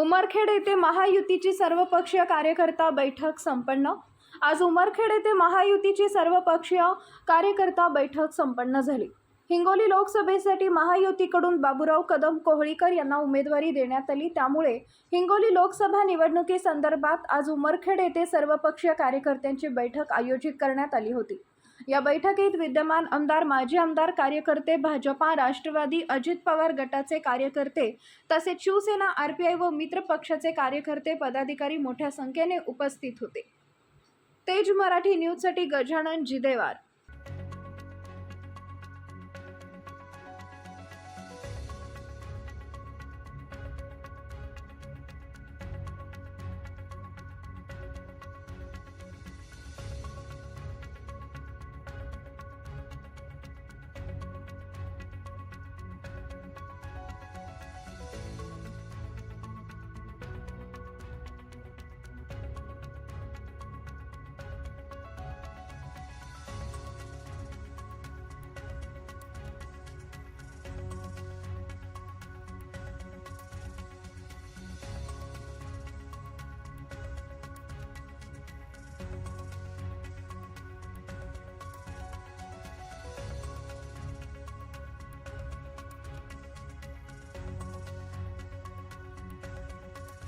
उमरखेड येथे महायुतीची सर्वपक्षीय कार्यकर्ता बैठक संपन्न. आज उमरखेड येथे महायुतीची सर्वपक्षीय कार्यकर्ता बैठक संपन्न झाली. हिंगोली लोकसभेसाठी महायुतीकडून बाबुराव कदम कोहळीकर यांना उमेदवारी देण्यात आली. त्यामुळे हिंगोली लोकसभा निवडणुकीसंदर्भात आज उमरखेड येथे सर्वपक्षीय कार्यकर्त्यांची बैठक आयोजित करण्यात आली होती. या बैठकीत विद्यमान आमदार माजी आमदार कार्यकर्ते भाजपा राष्ट्रवादी अजित पवार गटाचे कार्यकर्ते तसेच शिवसेना आर पी आय व मित्र पक्षाचे कार्यकर्ते पदाधिकारी मोठ्या संख्येने उपस्थित होते. तेज मराठी न्यूजसाठी गजानन जिदेवार.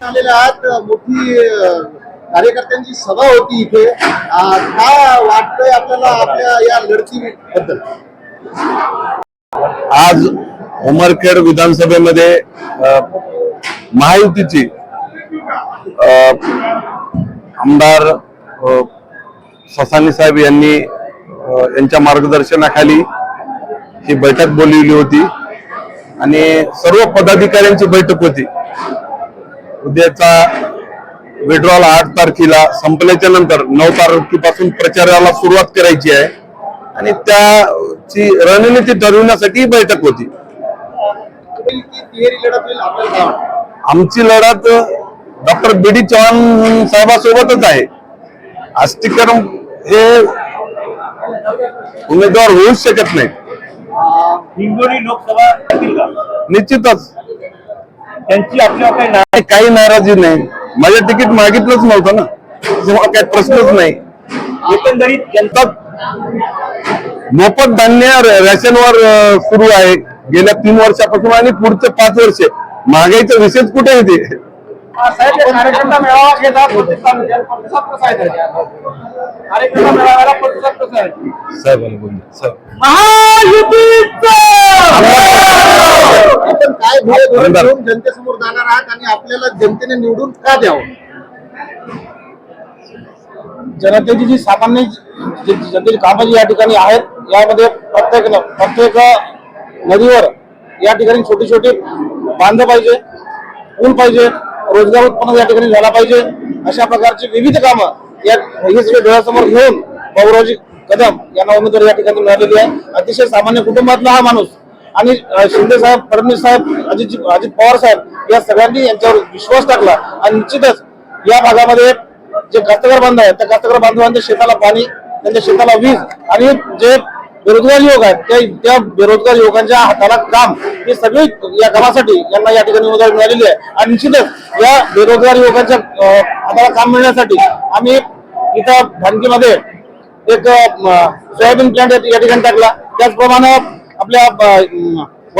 आलेल्या आहात. मोठी कार्यकर्त्यांची सभा होती इथे. काय वाटतंय आपल्याला आपल्या या लढतीबद्दल? आज उमरखेड विधानसभेमध्ये महायुतीची आमदार ससानी साहेब यांनी यांच्या मार्गदर्शनाखाली ही बैठक बोलवली होती. आणि सर्व पदाधिकाऱ्यांची बैठक होती. उद्याचा विड्रॉल आठ तारखेला संपल्याच्या नंतर नऊ तारखेपासून प्रचाराला सुरुवात करायची आहे. आणि त्याची रणनीती ठरविण्यासाठी ही बैठक होती? आमची लढत डॉक्टर बी डी चव्हाण साहेबासोबतच आहे. आस्तिकर हे उमेदवार होऊच शकत नाही. हिंगोली लोकसभा निश्चितच. त्यांची आपल्यावर काही ना नाही, काही नाराजी नाही. माझं तिकीट मागितलंच नव्हतं ना. त्यामुळे काही प्रश्नच नाही. एकंदरीत जनता मोफत धान्य रेशनवर सुरू आहे. गेल्या तीन वर्षापासून आणि पुढचे पाच वर्ष. महागाईचा विषयच कुठे येते मेळावा आपण काय धोरण. घेऊन जनतेसमोर जाणार आहात आणि आपल्याला जनतेने निवडून का द्यावं जनतेची जी सामान्य जनतेची कामं जी या ठिकाणी आहेत यामध्ये प्रत्येक प्रत्येक नदीवर या ठिकाणी छोटी छोटी बांध पाहिजे पूल पाहिजे रोजगार उत्पन्न या ठिकाणी झाला पाहिजे अशा प्रकारची विविध कामं या हे सगळे डोळ्यासमोर घेऊन बाबुरावजी कदम यांना उमेदवारी या ठिकाणी मिळालेली आहे अतिशय सामान्य कुटुंबातला हा माणूस आणि शिंदे साहेब फडणवीस साहेब अजित अजित पवार साहेब या सगळ्यांनी यांच्यावर विश्वास टाकला. आणि निश्चितच या भागामध्ये जे कास्तकार बांधव आहेत त्या कास्तकार बांधवांच्या शेताला पाणी त्यांच्या शेताला वीज आणि जे बेरोजगार युवक आहेत त्या त्या बेरोजगार युवकांच्या हाताला काम हे सगळे या कामासाठी यांना या ठिकाणी उमेदवारी मिळालेली आहे. आणि निश्चितच या बेरोजगार युवकांच्या हाताला काम मिळण्यासाठी आम्ही इथं भानकीमध्ये एक सोयाबीन प्लांट या ठिकाणी टाकला. त्याचप्रमाणे आपल्या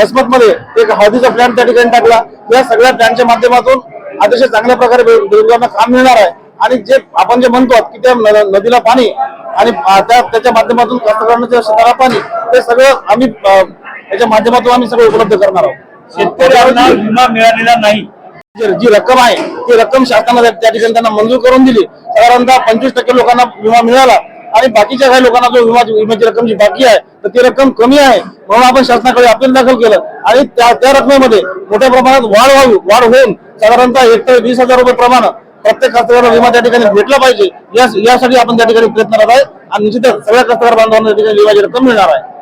वसमत मध्ये एक हळदीचा प्लॅन त्या ठिकाणी टाकला. या सगळ्या प्लॅनच्या माध्यमातून अतिशय चांगल्या प्रकारे बेरोजगारांना काम मिळणार आहे. आणि जे आपण जे म्हणतो की त्या नदीला पाणी आणि त्याच्या माध्यमातून कास्तकारांना त्या शेताला पाणी ते सगळं आम्ही त्याच्या माध्यमातून आम्ही सगळं उपलब्ध करणार आहोत. शेतकऱ्यांना विमा मिळालेला नाही. जी रक्कम आहे ती रक्कम शासनाने त्या- त्या ठिकाणी त्यांना मंजूर करून दिली. साधारणतः पंचवीस टक्के लोकांना विमा मिळाला. आणि बाकीच्या काही लोकांना जो विमा विम्याची रक्कम जी बाकी आहे तर ती रक्कम कमी आहे म्हणून आपण शासनाकडे अपील दाखल केलं. आणि त्या त्या रकमेमध्ये मोठ्या प्रमाणात वाढ व्हावी वाढ होऊन साधारणतः एक ते वीस हजार रुपये प्रमाण प्रत्येक कास्तकाराला विमा त्या ठिकाणी भेटला पाहिजे. यासाठी आपण त्या ठिकाणी प्रयत्न करत आहे. आणि निश्चितच सगळ्या कास्तकार बांधवांना त्या ठिकाणी विमाची रक्कम मिळणार आहे.